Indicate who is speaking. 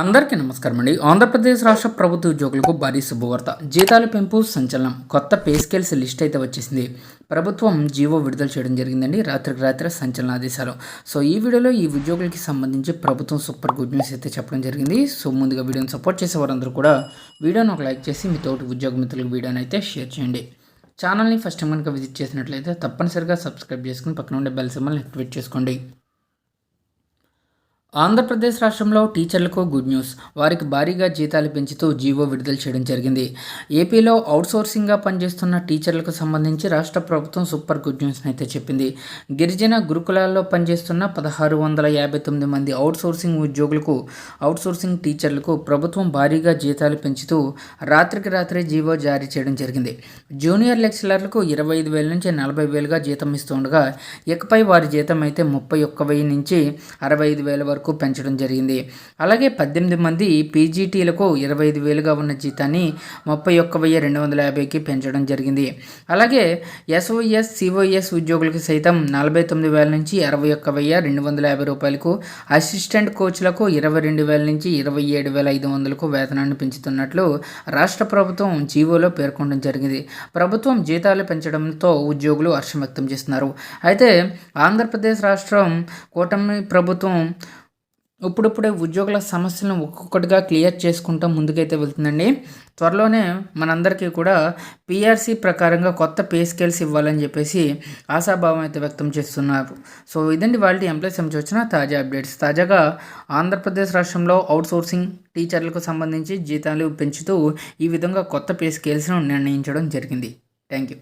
Speaker 1: అందరికీ నమస్కారం అండి. ఆంధ్రప్రదేశ్ రాష్ట్ర ప్రభుత్వ ఉద్యోగులకు భారీ శుభవార్త. జీతాల పెంపు సంచలనం. కొత్త పే స్కేల్స్ లిస్ట్ అయితే వచ్చేసింది. ప్రభుత్వం జీవో విడుదల చేయడం జరిగిందండి. రాత్రికి రాత్రి సంచలన ఆదేశాలు. సో ఈ వీడియోలో ఈ ఉద్యోగులకి సంబంధించి ప్రభుత్వం సూపర్ గుడ్ న్యూస్ అయితే చెప్పడం జరిగింది. సో ముందుగా వీడియోని సపోర్ట్ చేసే వారందరూ కూడా వీడియోని ఒక లైక్ చేసి మీ తోటి ఉద్యోగ మిత్రులకు వీడియోని అయితే షేర్ చేయండి. ఛానల్ని ఫస్ట్ టైం కనుక విజిట్ చేసినట్లయితే తప్పనిసరిగా సబ్స్క్రైబ్ చేసుకుని పక్కన ఉండే బెల్ సింబల్ని యాక్టివేట్ చేసుకోండి. ఆంధ్రప్రదేశ్ రాష్ట్రంలో టీచర్లకు గుడ్ న్యూస్. వారికి భారీగా జీతాలు పెంచుతూ జీవో విడుదల చేయడం జరిగింది. ఏపీలో అవుట్సోర్సింగ్గా పనిచేస్తున్న టీచర్లకు సంబంధించి రాష్ట్ర ప్రభుత్వం సూపర్ గుడ్ న్యూస్ని అయితే చెప్పింది. గిరిజన గురుకులాల్లో పనిచేస్తున్న పదహారు వందల యాభై తొమ్మిది మంది అవుట్సోర్సింగ్ ఉద్యోగులకు అవుట్సోర్సింగ్ టీచర్లకు ప్రభుత్వం భారీగా జీతాలు పెంచుతూ రాత్రికి రాత్రి జీవో జారీ చేయడం జరిగింది. జూనియర్ లెక్చరర్లకు ఇరవై ఐదు వేల నుంచి నలభై వేలుగా జీతం ఇస్తుండగా ఇకపై వారి జీతం అయితే ముప్పై ఒక్క వెయ్యి నుంచి అరవై ఐదు వేల వరకు వరకు పెంచడం జరిగింది. అలాగే పద్దెనిమిది మంది పీజీటీలకు ఇరవై ఐదు వేలుగా ఉన్న జీతాన్ని ముప్పై ఒక్క వెయ్యి రెండు వందల యాభైకి పెంచడం జరిగింది. అలాగే ఎస్ఓఎస్ సిఓఎస్ ఉద్యోగులకు సైతం నలభై తొమ్మిది వేల నుంచి అరవై ఒక్క వెయ్యి రెండు వందల యాభై రూపాయలకు అసిస్టెంట్ కోచ్లకు ఇరవై రెండు వేల నుంచి ఇరవై ఏడు వేల ఐదు వందలకు వేతనాన్ని పెంచుతున్నట్లు రాష్ట్ర ప్రభుత్వం జీవోలో పేర్కొనడం జరిగింది. ప్రభుత్వం జీతాలు పెంచడంతో ఉద్యోగులు హర్షం వ్యక్తం చేస్తున్నారు. అయితే ఆంధ్రప్రదేశ్ రాష్ట్రం కూటమి ప్రభుత్వం ఇప్పుడిప్పుడే ఉద్యోగుల సమస్యలను ఒక్కొక్కటిగా క్లియర్ చేసుకుంటూ ముందుకైతే వెళ్తుందండి. త్వరలోనే మనందరికీ కూడా పిఆర్సీ ప్రకారంగా కొత్త పే స్కేల్స్ ఇవ్వాలని చెప్పేసి ఆశాభావం అయితే వ్యక్తం చేస్తున్నారు. సో ఇదండి వాళ్ళ ఎంప్లాయీస్ నుంచి వచ్చిన తాజా అప్డేట్స్. తాజాగా ఆంధ్రప్రదేశ్ రాష్ట్రంలో అవుట్సోర్సింగ్ టీచర్లకు సంబంధించి జీతాలు పెంచుతూ ఈ విధంగా కొత్త పే స్కేల్స్ను నిర్ణయించడం జరిగింది. Thank you.